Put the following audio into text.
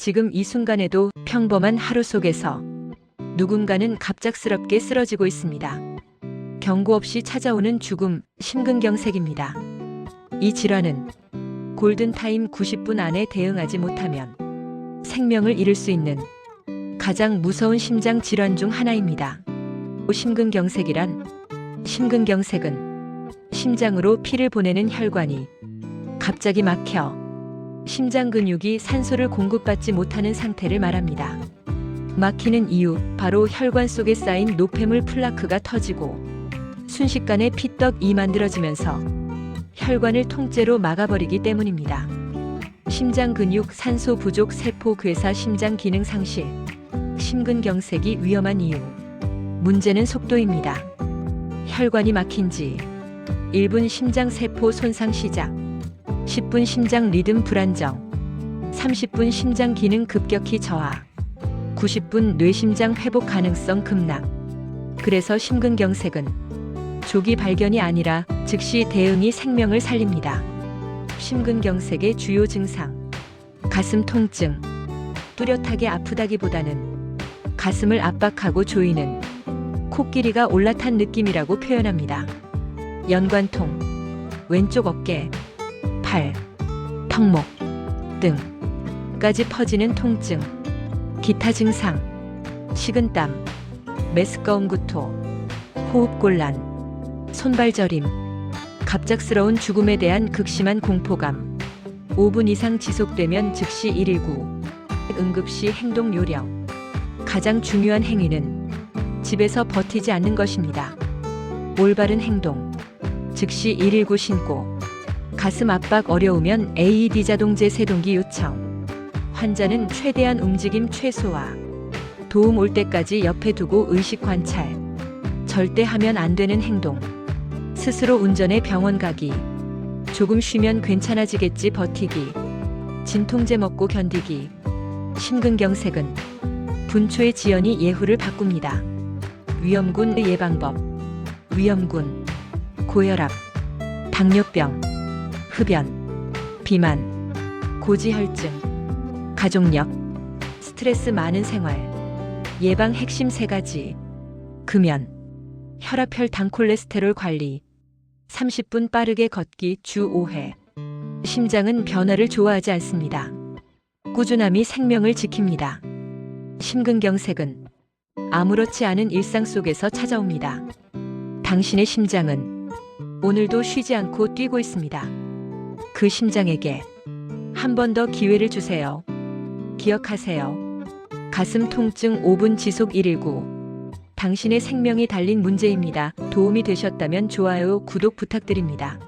지금 이 순간에도 평범한 하루 속에서 누군가는 갑작스럽게 쓰러지고 있습니다. 경고 없이 찾아오는 죽음, 심근경색입니다. 이 질환은 골든타임 90분 안에 대응하지 못하면 생명을 잃을 수 있는 가장 무서운 심장 질환 중 하나입니다. 심근경색이란 심근경색은 심장으로 피를 보내는 혈관이 갑자기 막혀 심장 근육이 산소를 공급받지 못하는 상태를 말합니다. 막히는 이유 바로 혈관 속에 쌓인 노폐물 플라크가 터지고 순식간에 피떡이 만들어지면서 혈관을 통째로 막아버리기 때문입니다. 심장 근육 산소 부족 세포 괴사 심장 기능 상실 심근경색이 위험한 이유 문제는 속도입니다. 혈관이 막힌 지 1분 심장 세포 손상 시작 10분 심장 리듬 불안정 30분 심장 기능 급격히 저하 90분 뇌심장 회복 가능성 급락 그래서 심근경색은 조기 발견이 아니라 즉시 대응이 생명을 살립니다. 심근경색의 주요 증상 가슴 통증 뚜렷하게 아프다기보다는 가슴을 압박하고 조이는 코끼리가 올라탄 느낌이라고 표현합니다. 연관통 왼쪽 어깨 팔, 턱목 등까지 퍼지는 통증, 기타 증상, 식은땀, 메스꺼움 구토, 호흡곤란, 손발 저림, 갑작스러운 죽음에 대한 극심한 공포감, 5분 이상 지속되면 즉시 119, 응급시 행동 요령. 가장 중요한 행위는 집에서 버티지 않는 것입니다. 올바른 행동, 즉시 119 신고, 가슴 압박 어려우면 AED 자동제 세동기 요청. 환자는 최대한 움직임 최소화. 도움 올 때까지 옆에 두고 의식 관찰. 절대 하면 안 되는 행동. 스스로 운전해 병원 가기. 조금 쉬면 괜찮아지겠지 버티기. 진통제 먹고 견디기. 심근경색은 분초의 지연이 예후를 바꿉니다. 위험군 예방법. 위험군. 고혈압. 당뇨병. 흡연, 비만, 고지혈증, 가족력, 스트레스 많은 생활, 예방 핵심 세 가지, 금연, 혈압 혈당 콜레스테롤 관리, 30분 빠르게 걷기 주 5회. 심장은 변화를 좋아하지 않습니다. 꾸준함이 생명을 지킵니다. 심근경색은 아무렇지 않은 일상 속에서 찾아옵니다. 당신의 심장은 오늘도 쉬지 않고 뛰고 있습니다. 그 심장에게 한 번 더 기회를 주세요. 기억하세요. 가슴 통증 5분 지속 119. 당신의 생명이 달린 문제입니다. 도움이 되셨다면 좋아요, 구독 부탁드립니다.